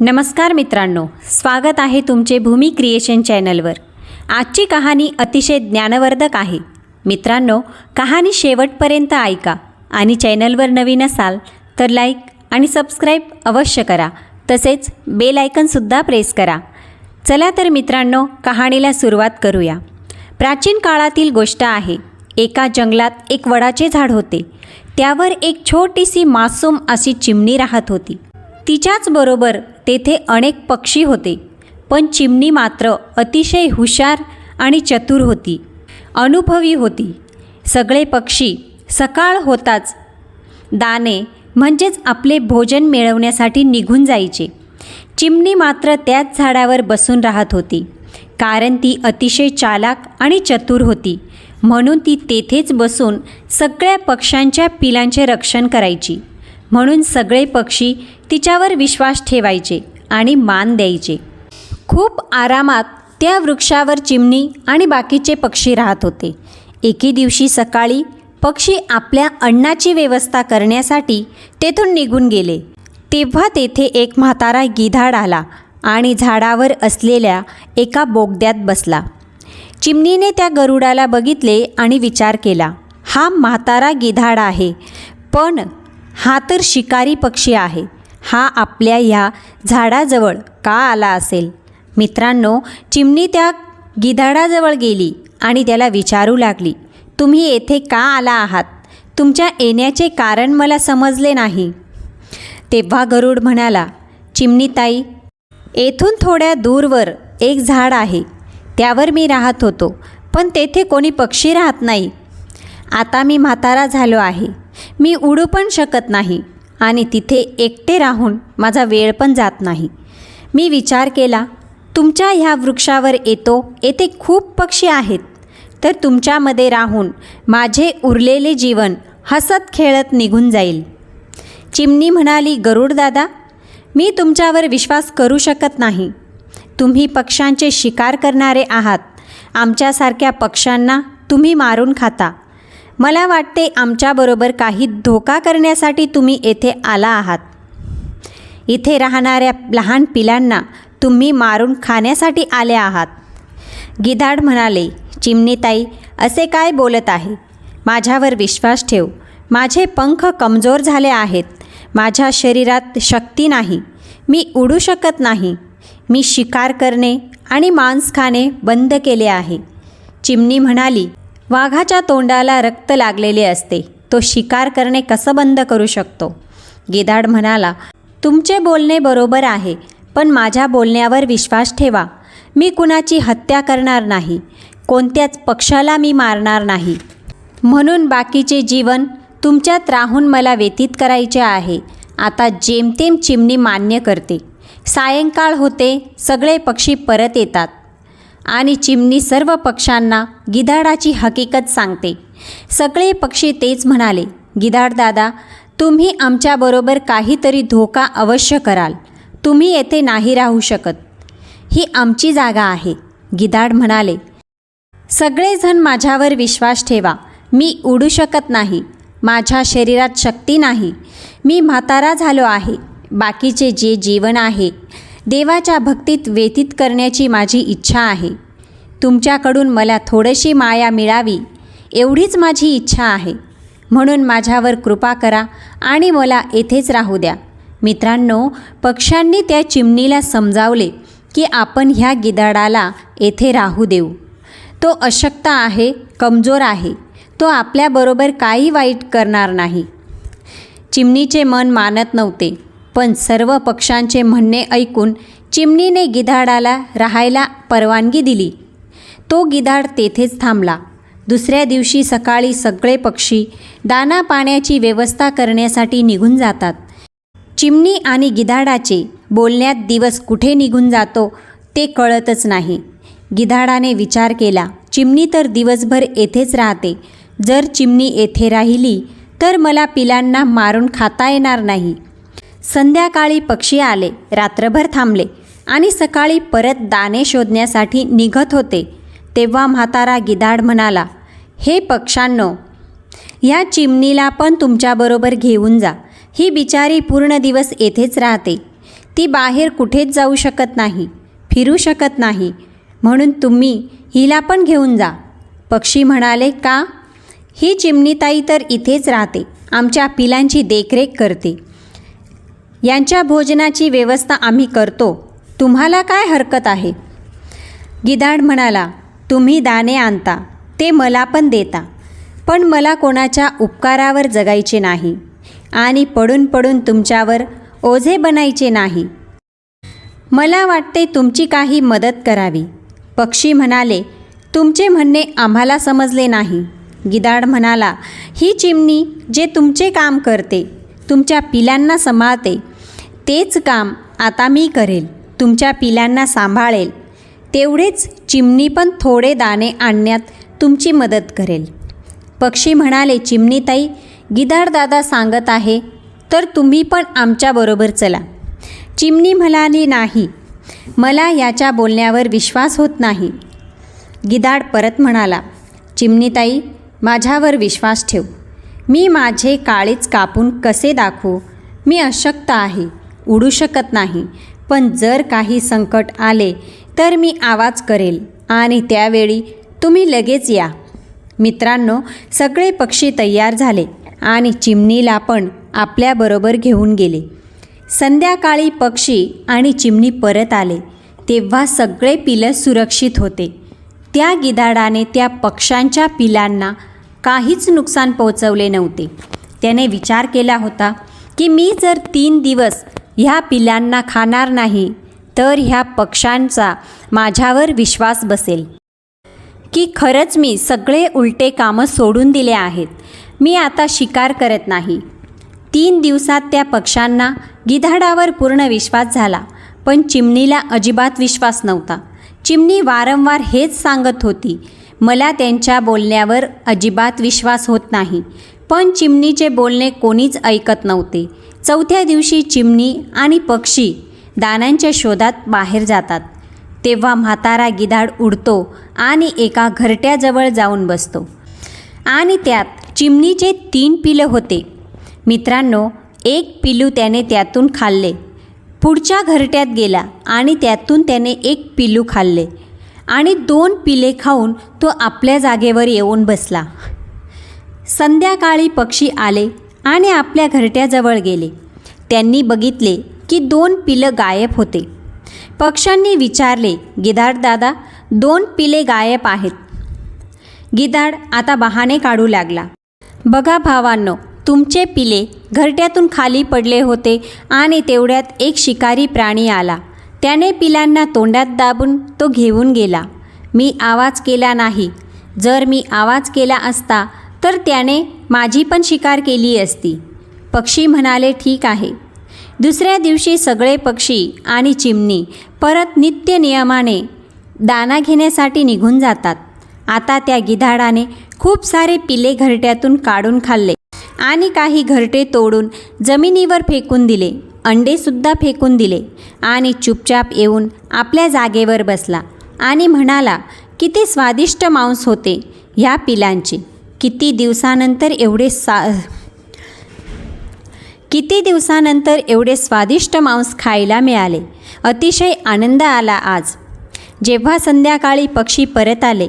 नमस्कार मित्रांनो स्वागत आहे तुमचे भूमी क्रिएशन चॅनलवर. आजची कहाणी अतिशय ज्ञानवर्धक आहे. मित्रांनो कहाणी शेवटपर्यंत ऐका आणि चॅनलवर नवीन असाल तर लाईक आणि सबस्क्राईब अवश्य करा तसेच बेल आयकनसुद्धा प्रेस करा. चला तर मित्रांनो कहाणीला सुरुवात करूया. प्राचीन काळातील गोष्ट आहे एका जंगलात एक वडाचे झाड होते. त्यावर एक छोटीशी मासूम अशी चिमणी राहत होती. तिच्याच बरोबर तेथे अनेक पक्षी होते पण चिमणी मात्र अतिशय हुशार आणि चतुर होती अनुभवी होती. सगळे पक्षी सकाळ होताच दाणे म्हणजेच आपले भोजन मिळवण्यासाठी निघून जायचे. चिमणी मात्र त्याच झाडावर बसून राहत होती कारण ती अतिशय चालाक आणि चतुर होती. म्हणून ती तेथेच बसून सगळ्या पक्ष्यांच्या पिलांचे रक्षण करायची. म्हणून सगळे पक्षी तिच्यावर विश्वास ठेवायचे आणि मान द्यायचे. खूप आरामात त्या वृक्षावर चिमणी आणि बाकीचे पक्षी राहत होते. एके दिवशी सकाळी पक्षी आपल्या अन्नाची व्यवस्था करण्यासाठी तेथून निघून गेले. तेव्हा तेथे एक म्हातारा गिधाड आला आणि झाडावर असलेल्या एका बोगद्यात बसला. चिमणीने त्या गरुडाला बघितले आणि विचार केला हा म्हातारा गिधाड आहे पण हा तर शिकारी पक्षी आहे. हा आपल्या ह्या झाडाजवळ का आला असेल? मित्रांनो चिमणी त्या गिधाडाजवळ गेली आणि त्याला विचारू लागली तुम्ही येथे का आला आहात? तुमच्या येण्याचे कारण मला समजले नाही. तेव्हा गरुड म्हणाला चिमणीताई येथून थोड्या दूरवर एक झाड आहे. त्यावर मी राहत होतो पण तेथे कोणी पक्षी राहत नाही. आता मी म्हातारा झालो आहे. मी उडू पण शकत नाही. आणि तिथे एकटे राहून माझा वेळ पण जात नाही. मी विचार केला तुमच्या ह्या वृक्षावर येतो येथे खूप पक्षी आहेत. तर तुमच्यामध्ये राहून माझे उरलेले जीवन हसत खेळत निघून जाईल. चिमणी म्हणाली गरुड दादा मी तुमच्यावर विश्वास करू शकत नाही. तुम्ही पक्ष्यांचे शिकार करणारे आहात. आमच्यासारख्या पक्ष्यांना तुम्ही मारून खाता. मला वाटते आमच्याबरोबर काही धोका करण्यासाठी तुम्ही येथे आला आहात. इथे राहणाऱ्या लहान पिलांना तुम्ही मारून खाण्यासाठी आले आहात. गिधाड म्हणाले चिमणीताई असे काय बोलत आहे? माझ्यावर विश्वास ठेव. माझे पंख कमजोर झाले आहेत. माझ्या शरीरात शक्ती नाही. मी उडू शकत नाही. मी शिकार करणे आणि मांस खाणे बंद केले आहे. चिमणी म्हणाली वाघाच्या तोंडाला रक्त लागलेले असते. तो शिकार करणे कसं बंद करू शकतो? गिधाड म्हणाला तुमचे बोलणे बरोबर आहे पण माझ्या बोलण्यावर विश्वास ठेवा. मी कुणाची हत्या करणार नाही. कोणत्याच पक्षाला मी मारणार नाही. म्हणून बाकीचे जीवन तुमच्यात राहून मला व्यतीत करायचे आहे. आता जेमतेम चिमणी मान्य करते. सायंकाळ होते सगळे पक्षी परत येतात. आणि चिमणी सर्व पक्ष्यांना गिधाडाची हकीकत सांगते. सगळे पक्षी तेच म्हणाले गिधाड दादा तुम्ही आमच्याबरोबर काहीतरी धोका अवश्य कराल. तुम्ही येथे नाही राहू शकत. ही आमची जागा आहे. गिधाड म्हणाले सगळेजण माझ्यावर विश्वास ठेवा. मी उडू शकत नाही. माझ्या शरीरात शक्ती नाही. मी म्हातारा झालो आहे. बाकीचे जे जीवन आहे देवाच्या भक्तीत व्यतीत करण्याची माझी इच्छा आहे. तुमच्याकडून मला थोडीशी माया मिळावी एवढीच माझी इच्छा आहे. म्हणून माझ्यावर कृपा करा आणि मला येथेच राहू द्या. मित्रांनो पक्ष्यांनी त्या चिमणीला समजावले की आपण ह्या गिधाडाला येथे राहू देऊ. तो अशक्त आहे कमजोर आहे. तो आपल्याबरोबर काही वाईट करणार नाही. चिमणीचे मन मानत नव्हते. पण सर्व पक्षांचे म्हणणे ऐकून चिमणीने गिधाडाला राहायला परवानगी दिली. तो गिधाड तेथेच थांबला. दुसऱ्या दिवशी सकाळी सगळे पक्षी दाना पाण्याची व्यवस्था करण्यासाठी निघून जातात. चिमणी आणि गिधाडाचे बोलण्यात दिवस कुठे निघून जातो ते कळतच नाही. गिधाडाने विचार केला चिमणी तर दिवसभर येथेच राहते. जर चिमणी येथे राहिली तर मला पिलांना मारून खाता येणार नाही. संध्याकाळी पक्षी आले रात्रभर थांबले आणि सकाळी परत दाणे शोधण्यासाठी निघत होते. तेव्हा म्हातारा गिधाड म्हणाला हे पक्षांनो ह्या चिमणीला पण तुमच्याबरोबर घेऊन जा. ही बिचारी पूर्ण दिवस येथेच राहते. ती बाहेर कुठेच जाऊ शकत नाही फिरू शकत नाही. म्हणून तुम्ही हिला पण घेऊन जा. पक्षी म्हणाले का? ही चिमणीताई तर इथेच राहते. आमच्या पिलांची देखरेख करते. यांच्या भोजनाची व्यवस्था आम्ही करतो. तुम्हाला काय हरकत आहे? गिधाड म्हणाला तुम्ही दाणे आणता. ते मला पण देता. पण मला कोणाच्या उपकारावर जगायचे नाही आणि पडून पडून तुमच्यावर ओझे बनायचे नाही. मला वाटते तुमची काही मदत करावी. पक्षी म्हणाले तुमचे म्हणणे आम्हाला समजले नाही. गिधाड म्हणाला ही चिमणी जे तुमचे काम करते तुमच्या पिलांना सांभाळते तेच काम आता मी करेल. तुमच्या पिलांना सांभाळेल. तेवढेच चिमणी पण थोडे दाणे आणण्यात तुमची मदत करेल. पक्षी म्हणाले चिमणीताई गिधाड दादा सांगत आहे तर तुम्ही पण आमच्याबरोबर चला. चिमणी म्हणाली नाही. मला याच्या बोलण्यावर विश्वास होत नाही. गिधाड परत म्हणाला चिमणीताई माझ्यावर विश्वास ठेव. मी माझे काळेच कापून कसे दाखवू? मी अशक्त आहे. उडू शकत नाही. पण जर काही संकट आले तर मी आवाज करेल आणि त्यावेळी तुम्ही लगेच या. मित्रांनो सगळे पक्षी तयार झाले आणि चिमणीला पण आपल्याबरोबर घेऊन गेले. संध्याकाळी पक्षी आणि चिमणी परत आले. तेव्हा सगळे पिलं सुरक्षित होते. त्या गिधाडाने त्या पक्ष्यांच्या पिलांना काहीच नुकसान पोहोचवले नव्हते. त्याने विचार केला होता की मी जर तीन दिवस ह्या पिलांना खाणार नाही तर ह्या पक्षांचा माझ्यावर विश्वास बसेल. की खरंच मी सगळे उलटे कामं सोडून दिले आहेत. मी आता शिकार करत नाही. तीन दिवसात त्या पक्ष्यांना गिधाडावर पूर्ण विश्वास झाला पण चिमणीला अजिबात विश्वास नव्हता. चिमणी वारंवार हेच सांगत होती मला त्यांच्या बोलण्यावर अजिबात विश्वास होत नाही. पण चिमणीचे बोलणे कोणीच ऐकत नव्हते. चौथ्या दिवशी चिमणी आणि पक्षी दाण्यांच्या शोधात बाहेर जातात. तेव्हा म्हातारा गिधाड उडतो आणि एका घरट्याजवळ जाऊन बसतो. आणि त्यात चिमणीचे तीन पिलं होते. मित्रांनो एक पिलू त्याने त्यातून खाल्ले. पुढच्या घरट्यात गेला आणि त्यातून त्याने एक पिलू खाल्ले. आणि दोन पिले खाऊन तो आपल्या जागेवर येऊन बसला. संध्याकाळी पक्षी आले. आणि आपल्या घरट्याजवळ गेले. त्यांनी बघितले की दोन पिलं गायब होते. पक्ष्यांनी विचारले गिधाड दादा दोन पिले गायब आहेत. गिधाड आता बहाणे काढू लागला. बघा भावांनो तुमचे पिले घरट्यातून खाली पडले होते आणि तेवढ्यात एक शिकारी प्राणी आला. त्याने पिलांना तोंडात दाबून तो घेऊन गेला. मी आवाज केला नाही. जर मी आवाज केला असता तर त्याने माझी पण शिकार केली असती. पक्षी म्हणाले ठीक आहे. दुसऱ्या दिवशी सगळे पक्षी आणि चिमणी परत नित्य नियमाने दाना घेण्यासाठी निघून जातात. आता त्या गिधाडाने खूप सारे पिले घरट्यातून काढून खाल्ले आणि काही घरटे तोडून जमिनीवर फेकून दिले अंडेसुद्धा फेकून दिले आणि चुपचाप येऊन आपल्या जागेवर बसला आणि म्हणाला किती स्वादिष्ट मांस होते ह्या पिलांचे. किती दिवसानंतर एवढे सा किती दिवसानंतर एवढे स्वादिष्ट मांस खायला मिळाले? अतिशय आनंद आला आज. जेव्हा संध्याकाळी पक्षी परत आले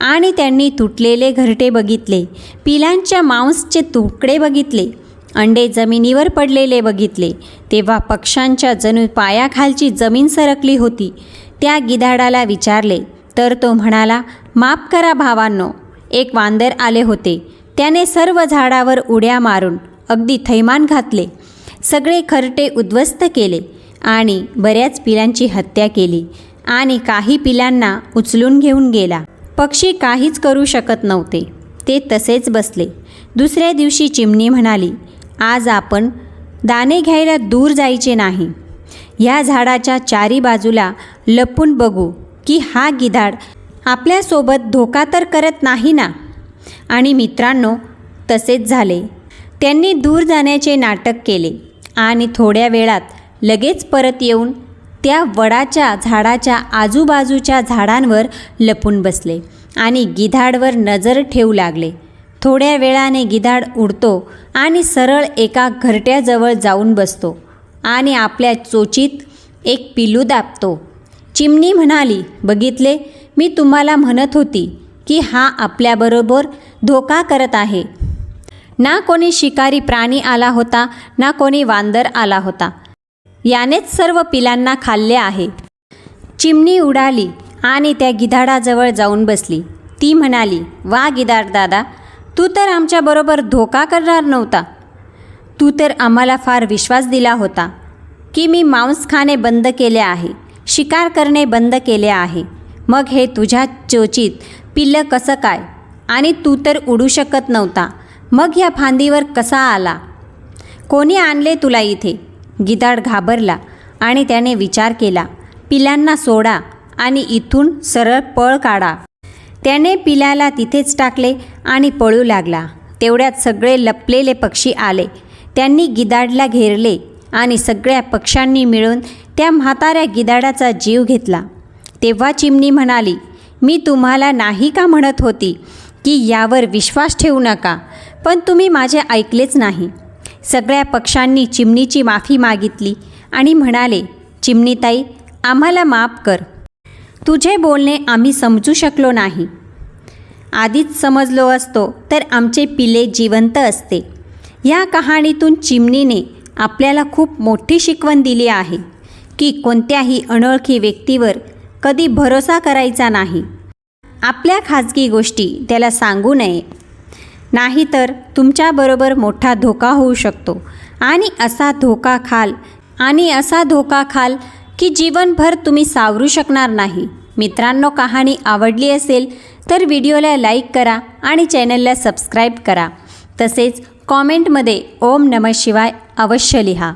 आणि त्यांनी तुटलेले घरटे बघितले पिलांच्या मांसचे तुकडे बघितले अंडे जमिनीवर पडलेले बघितले तेव्हा पक्ष्यांच्या जणू पायाखालची जमीन सरकली होती. त्या गिधाडाला विचारले तर तो म्हणाला माफ करा भावांनो एक वांदर आले होते. त्याने सर्व झाडावर उड्या मारून अगदी थैमान घातले. सगळे खरटे उद्ध्वस्त केले आणि बऱ्याच पिलांची हत्या केली आणि काही पिलांना उचलून घेऊन गेला. पक्षी काहीच करू शकत नव्हते. ते तसेच बसले. दुसऱ्या दिवशी चिमणी म्हणाली आज आपण दाणे घ्यायला दूर जायचे नाही. ह्या झाडाच्या चारी बाजूला लपून बघू की हा गिधाड आपल्यासोबत धोका तर करत नाही ना? आणि मित्रांनो तसेच झाले. त्यांनी दूर जाण्याचे नाटक केले आणि थोड्या वेळात लगेच परत येऊन त्या वडाच्या झाडाच्या आजूबाजूच्या झाडांवर लपून बसले आणि गिधाडवर नजर ठेवू लागले. थोड्या वेळाने गिधाड उडतो आणि सरळ एका घरट्याजवळ जाऊन बसतो आणि आपल्या चोचीत एक पिलू दाबतो. चिमणी म्हणाली बघितले मी तुम्हाला म्हणत होती की हा आपल्याबरोबर धोका करत आहे. ना कोणी शिकारी प्राणी आला होता ना कोणी वांदर आला होता. यानेच सर्व पिलांना खाल्ले आहे. चिमणी उडाली आणि त्या गिधाडाजवळ जाऊन बसली. ती म्हणाली वा गिधाड दादा तू तर आमच्याबरोबर धोका करणार नव्हता. तू तर आम्हाला फार विश्वास दिला होता की मी मांस खाणे बंद केले आहे शिकार करणे बंद केले आहे. मग हे तुझ्या चोचीत पिल्लं कसं काय? आणि तू तर उडू शकत नव्हता. मग ह्या फांदीवर कसा आला? कोणी आणले तुला इथे? गिदाड घाबरला आणि त्याने विचार केला पिलांना सोडा आणि इथून सरळ पळ काढा. त्याने पिलाला तिथेच टाकले आणि पळू लागला. तेवढ्यात सगळे लपलेले पक्षी आले. त्यांनी गिदाडला घेरले आणि सगळ्या पक्ष्यांनी मिळून त्या म्हाताऱ्या गिदाडाचा जीव घेतला. तेव्हा चिमणी म्हणाली मी तुम्हाला नाही का म्हणत होती की यावर विश्वास ठेवू नका पण तुम्ही माझे ऐकलेच नाही. सगळ्या पक्षांनी चिमणीची माफी मागितली आणि म्हणाले चिमणीताई आम्हाला माफ कर. तुझे बोलणे आम्ही समजू शकलो नाही. आधीच समजलो असतो तर आमचे पिले जिवंत असते. या कहाणीतून चिमणीने आपल्याला खूप मोठी शिकवण दिली आहे की कोणत्याही अनोळखी व्यक्तीवर कधी भरोसा करायचा नाही. आपल्या खाजगी गोष्टी त्याला सांगू नये. नाहीतर तुमच्याबरोबर मोठा धोका होऊ शकतो. आणि असा धोका खाल आणि असा धोका खाल की जीवनभर तुम्ही सावरू शकणार नाही. मित्रांनो कहाणी आवडली असेल तर व्हिडिओला लाईक करा आणि चॅनलला सबस्क्राईब करा. तसेच कॉमेंटमध्ये ओम नमः शिवाय अवश्य लिहा.